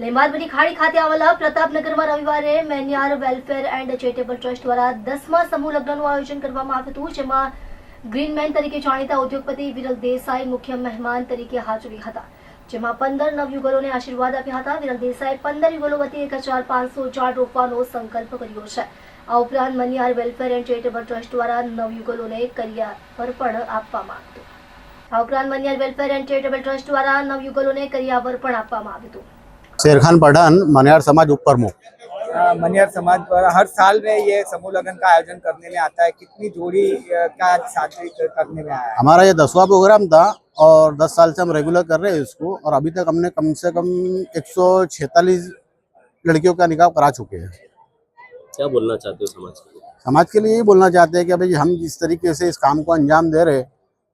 લીંબાદની ખાડી ખાતે આવેલા પ્રતાપનગરમાં રવિવારે Maniyar welfare and charitable trust દ્વારા દસમા સમૂહ લગ્નનું આયોજન કરવામાં આવ્યું હતું, જેમાં ગ્રીનમેન તરીકે જાણીતા ઉદ્યોગપતિ વિરલ દેસાઈ, મુખ્ય મહેમાન તરીકે હાજરી હતા, જેમાં પંદર નવયુગલોને આશીર્વાદ આપ્યા હતા. વિરલ દેસાઈ પંદર યુગલો વતી એક હજાર પાંચસો ઝાડ રોપવાનો સંકલ્પ કર્યો છે. આ ઉપરાંત Maniyar welfare and charitable trust દ્વારા નવયુગલોને કરિયાવર પણ આપવામાં આવ્યું આ ઉપરાંત Maniyar welfare and charitable trust દ્વારા નવયુગલોને કરિયાવર પણ આપવામાં આવ્યું હતું. शेरखान पठान मनियार समाज उप प्रमुख मनियार समाज द्वारा हर साल में ये समूह लगन का आयोजन करने में आता है। कितनी जोड़ी का शादी करने में आया हमारा ये दसवा प्रोग्राम था और दस साल से हम रेगुलर कर रहे हैं इसको और अभी तक हमने कम से कम एक सौ लड़कियों का निकाह करा चुके हैं। क्या बोलना चाहते हो समाज के लिए? समाज के लिए यही बोलना चाहते हैं कि भाई हम जिस तरीके से इस काम को अंजाम दे रहे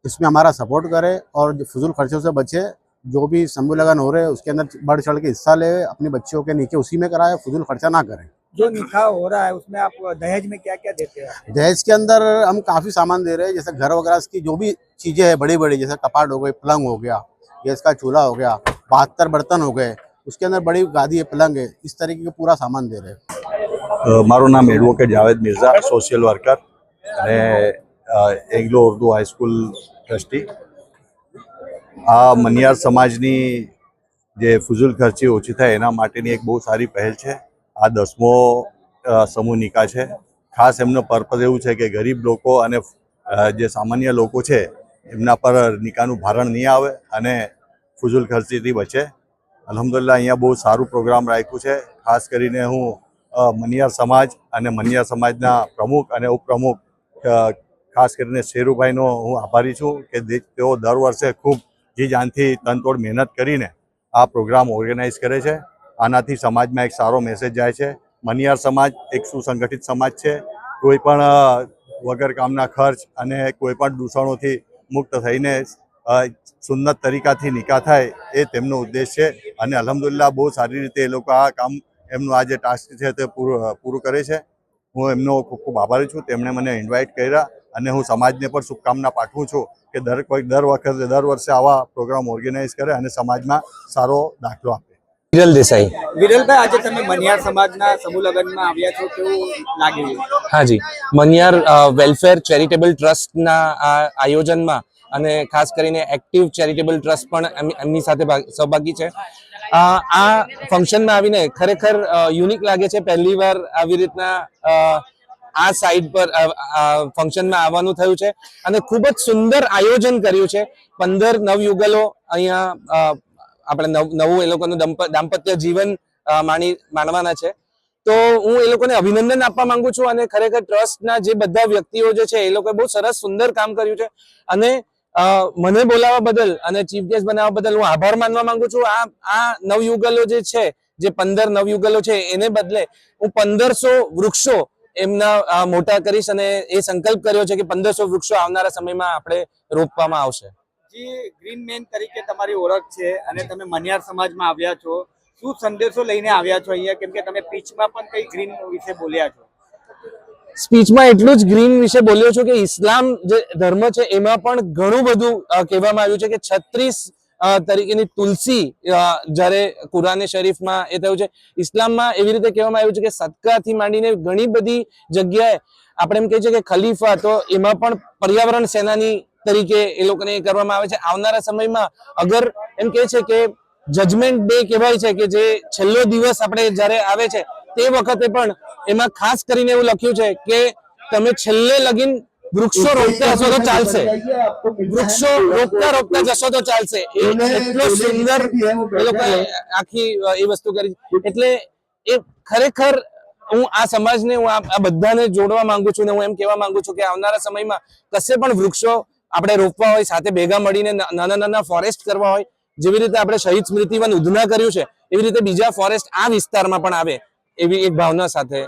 इसमें हमारा सपोर्ट करें और जो फजूल खर्चों से बचे जो भी समूह लगन हो रहे हैं उसके अंदर बढ़ चढ़ के हिस्सा ले अपनी बच्चियों के नीचे उसी में कराए फजूल खर्चा ना करें जो निकाह हो रहा है उसमें आप दहेज में क्या क्या देते हैं दहेज के अंदर हम काफी सामान दे रहे हैं जैसे घर वगैरह की जो भी चीजें हैं बड़ी बड़ी जैसे कपाट हो गए पलंग हो गया गैस का चूल्हा हो गया बहत्तर बर्तन हो गए उसके अंदर बड़ी गादी है पलंग है इस तरीके का पूरा सामान दे रहे हैं અ, મારું નામ advocate Javed Mirza social worker અને અ, એંગ્લો ઉર્દુ હાઈસ્કૂલ ટ્રસ્ટી આ મનિયાર સમાજની જે ફુઝુલ ખર્ચી ઓછી થાય એના માટેની એક બહુ સારી પહેલ છે. આ દસમો સમૂહ નિકા છે. ખાસ એમનો પર્પઝ એવું છે કે ગરીબ લોકો અને જે સામાન્ય લોકો છે, એમના પર નિકાનું ભારણ નહીં આવે અને ફુઝુલ ખર્ચીથી બચે. અલહમદુલિલ્લા અહીંયા બહુ સારું પ્રોગ્રામ રાખ્યું છે. ખાસ કરીને હું મનિયાર સમાજ અને મનિયાર સમાજના પ્રમુખ અને ઉપપ્રમુખ ખાસ કરીને શેરુભાઈનો હું આભારી છું કે તેઓ દર વર્ષે ખૂબ જી જાનથી તનતોડ મહેનત કરીને આ પ્રોગ્રામ ઓર્ગેનાઇઝ કરે છે. આનાથી સમાજમાં એક સારો મેસેજ જાય છે. મનિયાર સમાજ એક સુસંગઠિત સમાજ છે. કોઈ પણ વગર કામના ખર્ચ અને કોઈ પણ દૂષણોથી મુક્ત થઈને સુન્નત તરીકાથી નિકાહ થાય એ તેમનો ઉદ્દેશ છે. અને અલહમદુલિલ્લાહ બહુ સારી રીતે એ લોકો આ કામ એમનું આ જે ટાસ્ક છે તે પૂરું પૂરું કરે છે. હું એમનો ખૂબ ખૂબ આભારી છું. તેમણે મને ઇન્વાઇટ કર્યા. અને હું સમાજને પણ શુભકામના પાઠવું છું કે દર કોઈ દર વખતે દર વર્ષે આવા પ્રોગ્રામ ઓર્ગેનાઇઝ કરે અને સમાજમાં સારો દાખલો આપે. વિરલ દેસાઈ. વિરલભાઈ આજે તમે મનિયાર સમાજના સમૂહ લગ્નમાં આવ્યા છો કેવું લાગે હાજી મનિયાર વેલફેર ચેરિટેબલ ટ્રસ્ટના આ આયોજનમાં અને ખાસ કરીને એક્ટિવ ચેરિટેબલ ટ્રસ્ટ પણ એમ- એમની સાથે ભાગ- સહભાગી છે. આ ફંક્શનમાં આવીને ખરેખર યુનિક લાગે છે. પહેલી વાર આવી રીતના અ, આ સાઈડ પર ફંક્શનમાં આવવાનું થયું છે. અને ખૂબ જ સુંદર આયોજન કર્યું છે. પંદર નવયુગલો અહીંયા આપણે નવું એ લોકોનું દાંપત્ય જીવન માણી, માણવાના છે. તો હું એ લોકોને અભિનંદન આપવા માંગુ છું અને ખરેખર ટ્રસ્ટના જે બધા વ્યક્તિઓ જે છે એ લોકોએ બહુ સરસ સુંદર કામ કર્યું છે. અને મને બોલાવવા બદલ અને ચીફ ગેસ્ટ બનાવવા બદલ હું આભાર માનવા માંગુ છું. આ આ નવયુગલો જે છે, જે પંદર નવયુગલો છે, એને બદલે હું પંદરસો વૃક્ષો એમના મોટા કરીશ અને એ સંકલ્પ કર્યો છે કે પંદરસો વૃક્ષો આવનારા સમયમાં આપણે રોપવામાં આવશે. જી ગ્રીન મેન તરીકે તમારી ઓળખ છે અને તમે મનિયાર સમાજમાં આવ્યા છો. શું સંદેશો લઈને આવ્યા છો અહીંયા? કેમ કે તમે પીચમાં પણ કઈ ગ્રીન વિશે બોલ્યા છો. સ્પીચમાં એટલું જ ગ્રીન વિશે બોલ્યો છું કે ઇસ્લામ જે ધર્મ છે એમાં પણ ઘણું બધું કહેવામાં આવ્યું છે કે છત્રીસ તરીકેની તુલસી જ્યારે કુરાને શરીફમાં એ થયું છે. ઇસ્લામમાં એવી રીતે કહેવામાં આવ્યું છે કે સદકાથી માંડીને ઘણી બધી જગ્યાએ આપણે એમ કહીએ છીએ કે ખલીફા તો એમાં પણ પર્યાવરણ સેનાની તરીકે એ લોકોને એ કરવામાં આવે છે. આવનારા સમયમાં અગર એમ કહે છે કે જજમેન્ટ ડે કહેવાય છે કે જે છેલ્લો દિવસ આપણે જ્યારે આવે છે, તે વખતે પણ એમાં ખાસ કરીને એવું લખ્યું છે કે તમે છેલ્લે લગીન વૃક્ષો રોપતા હશો તો ચાલશે. વૃક્ષો રોપતા રોપતા જશો તો ચાલશે. એટલો સુંદર એ લોકો આખી એ વસ્તુ કરી. એટલે એ ખરેખર હું આ સમાજને હું આ બધાને જોડવા માંગુ છું ને હું એમ કહેવા માંગુ છું કે આવનારા સમયમાં કશે પણ વૃક્ષો આપણે રોપવા હોય સાથે ભેગા મળીને નાના નાના ફોરેસ્ટ કરવા હોય જેવી રીતે આપણે શહીદ સ્મૃતિવન ઉધના કર્યું છે એવી રીતે બીજા ફોરેસ્ટ આ વિસ્તારમાં પણ આવે એવી એક ભાવના સાથે